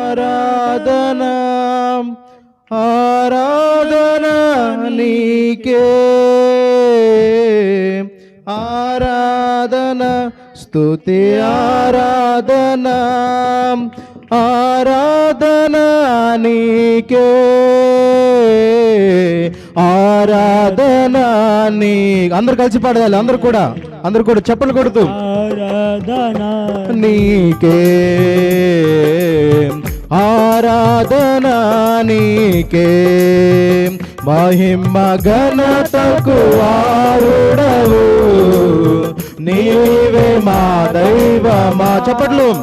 ఆరాధన ఆరాధన నీకే. ఆరాధన స్తుతి ఆరాధన ఆరాధన నీకే. ఆరాధన నీ అందరు కలిసి పాడాలి అందరు కూడా అందరు కూడా చెప్పలు కొడుతూ. ఆరాధన నీకే. ఆరాధన నీకే మహిమ ఘనతకు ఆరుడవు. నీవే మా దైవమా. చప్పట్లు.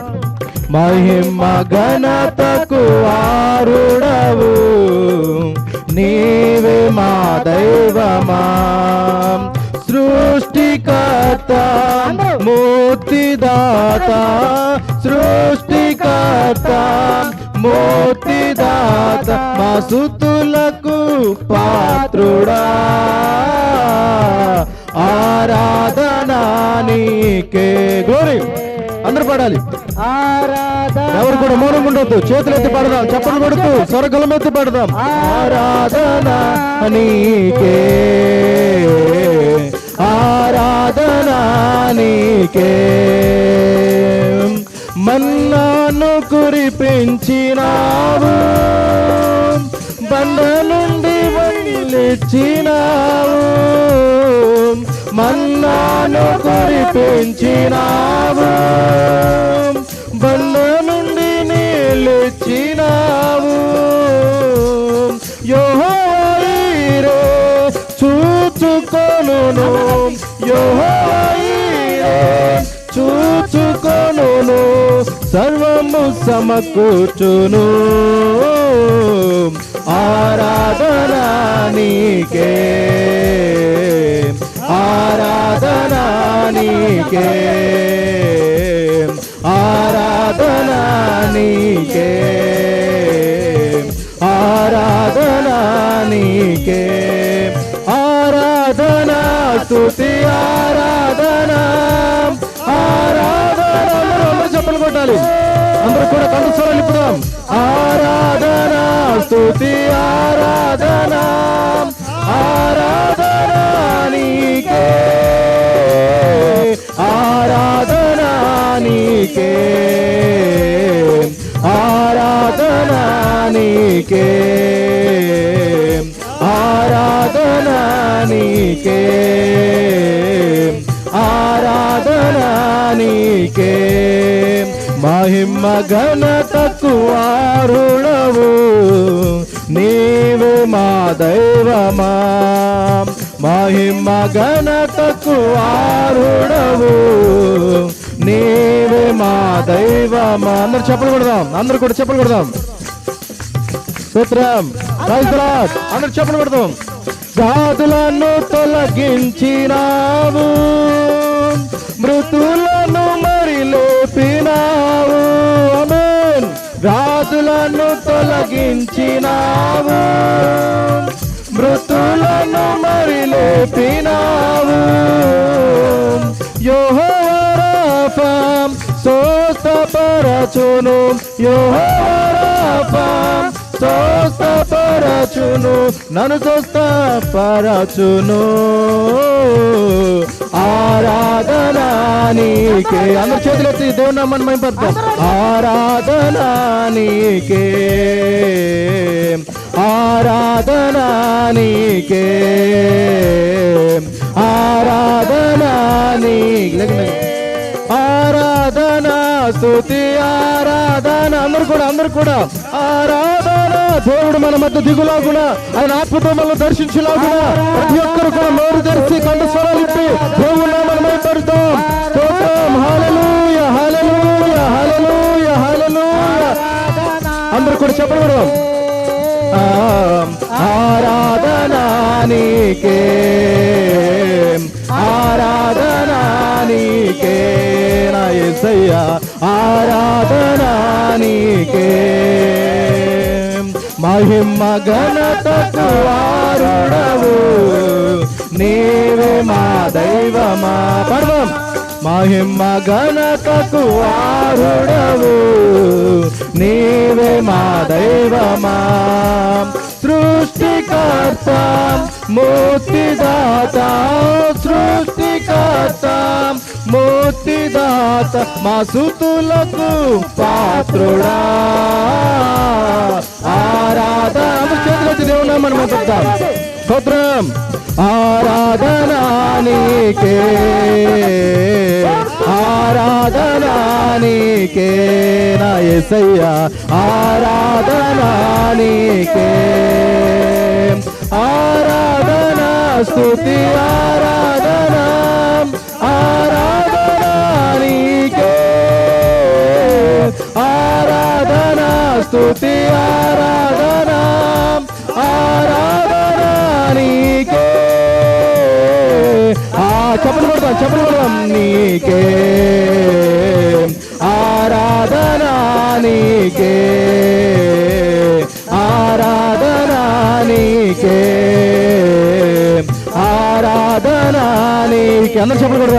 మహిమ ఘనతకు ఆరుడవు. నీవే మా దైవమా. సృష్టికర్త మూర్తిదాత సృష్టికర్త మూర్తిదాత మా సుతులకు పాత్రుడా. ఆరాధన నీకే గోరి. అందరు పాడాలి. ఎవరు కూడా మౌనం ఉండొద్దు. చేతులు ఎత్తి పడదాం. చప్పలు కొడుతూ స్వరగలం ఎత్తి పడదాం. ఆరాధన నీకే ఆరాధన నీకే మన్నాను కురిపించినావు. బండ నుండి వదిలిచ్చినావు మన్నాను కురిపించినావు. బండ నుండి నీళ్ళిచ్చినావు యోహోయిరే చూచుకొను యోహో సర్వము సమకూర్చును. ఆరాధన నీకే. ఆరాధన నీకే. ఆరాధనా నీకే. ఆరాధన నీకే. ఆరాధన స్తుతి ఆరా స్థుతి ఆరాధన ఆరాధన నీకే. ఆరాధన నీకే. ఆరాధన నీకే. ఆరాధన నీకే. ఆరాధన నీకే. మహిమ ఘనతకు దైవమా మహిమ ఘనతకు ఆరుడవు. నీవే మా దైవమా. అందరు చెప్పలు కొడదాం. అందరు కూడా చెప్పలు కొడదాం. సూత్రం ప్రైజ్ అందరు చెప్పలు కొడదాం. గాదులను తొలగించినావు. మృతులను మరి లేపినావు వ్యాధులను తొలగించినావు. మృతులను మరి లేపినావు యోహోరాఫం స్వస్థపరచును. యోహోరాఫం స్వస్థపరచును. నన్ను స్వస్థపరచును. ఆరాధన నీకే. అందరు చేతులు ఎత్తి దేవుని నామాన్ని మైపడతాం ఆరాధన నీకే. ఆరాధన నీకే. ఆరాధన నీకే ఆరాధన ఆరాధన. అందరు కూడా అందరు కూడా. ఆరాధన దేవుడు మన మధ్య దిగులాగున ఆయన ఆత్మతో మనం దర్శించలాగున ప్రతి ఒక్కరు కూడా నోరు తెరిచి కంఠ స్వరాలు ఇప్పి దేవుడు మనం మైపడతాం స్తోత్రం. నీకే? ఆరాధన నీకే నా యేసయ్యా నీకే? మహిమ ఘనతకు వారుడవు. నీవే మా దైవమా? పర్వం. మహిమ ఘనతకు వారుడవు. నీవే మా దైవమా? సృష్టికర్త ముక్తిదాత సృష్టికర్త. ముక్తిదాత మా సుతులకు పాత్రుడా. ఆరాధన చేతులెత్తి దేవుని మనం చెప్తాం. స్తోత్రం ఆరాధనానికే ఆరాధనానికే నా ఎసయ్యా ఆరాధనానికే ఆరాధనా స్థుతి ఆరాధనా ఆరాధనా నీకే. ఆరాధనా స్థుతి ఆరాధనా ఆరాధనా నీకే. ఆ చెప్పలు కొడతాం చెప్పలు కొడతాం నీకే. ఆరాధనా నీకే.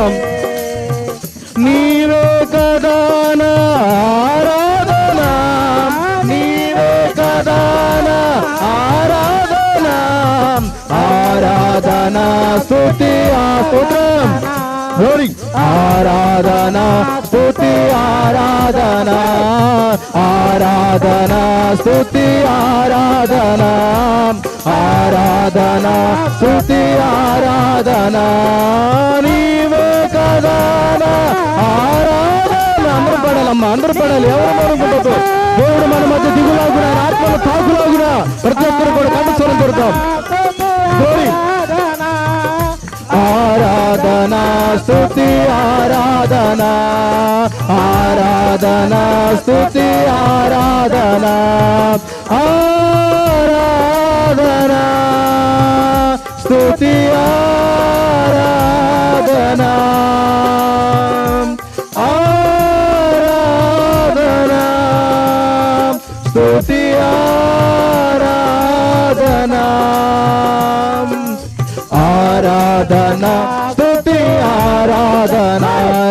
అందరూ చెప్పలు కొడదాం నీవే కదా నా ఆరాధన. నీవే కదా నా ఆరాధన. ఆరాధన స్తుతి ఆస్తుతం Glory. ఆరాధన స్తుతి ఆరాధన. ఆరాధన స్తుతి ఆరాధనా. ఆరాధన స్థుతి ఆరాధన నీవే కదాన. ఆరాధన అందరూ పడాలమ్మా అందరూ పడాలి. ఎవరు మరుగుండదు దేవుడు మన మధ్య దిగులాగునా ఆత్మలు తాకులాగున ప్రతి ఒక్కరు కూడా కంట స్వరం పెడతాం ఆరాధన స్థుతి ఆరాధన. ఆరాధన స్థుతి ఆరాధన. ఆరాధన స్థుతి ఆరాధన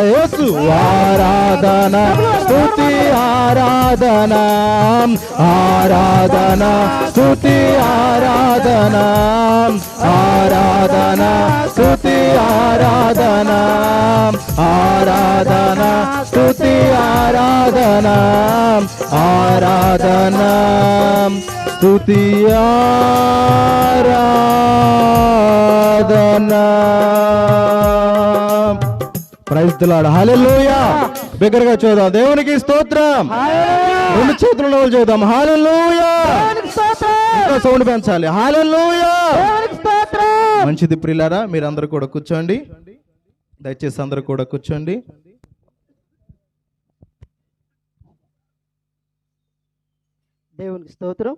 యేసు ఆరాధన స్థుతి ఆరాధన ఆరాధన స్థుతి ఆరాధన ఆరాధన స్థుతి ఆరాధన ఆరాధన స్థుతి ఆరాధన ఆరాధన స్తుతి ఆరాధన ప్రైజ్ దిలాడు హల్లెలూయా బిగ్గరగా చూద్దాం. దేవునికి స్తోత్రం. రెండు చేతులలో చూద్దాం. హల్లెలూయా ఇంకా సౌండ్ పెంచాలి. హల్లెలూయా మంచిది ప్రిలారా మీరందరూ కూడా కూర్చోండి. దయచేసి అందరూ కూడా కూర్చోండి. దేవునికి స్తోత్రం.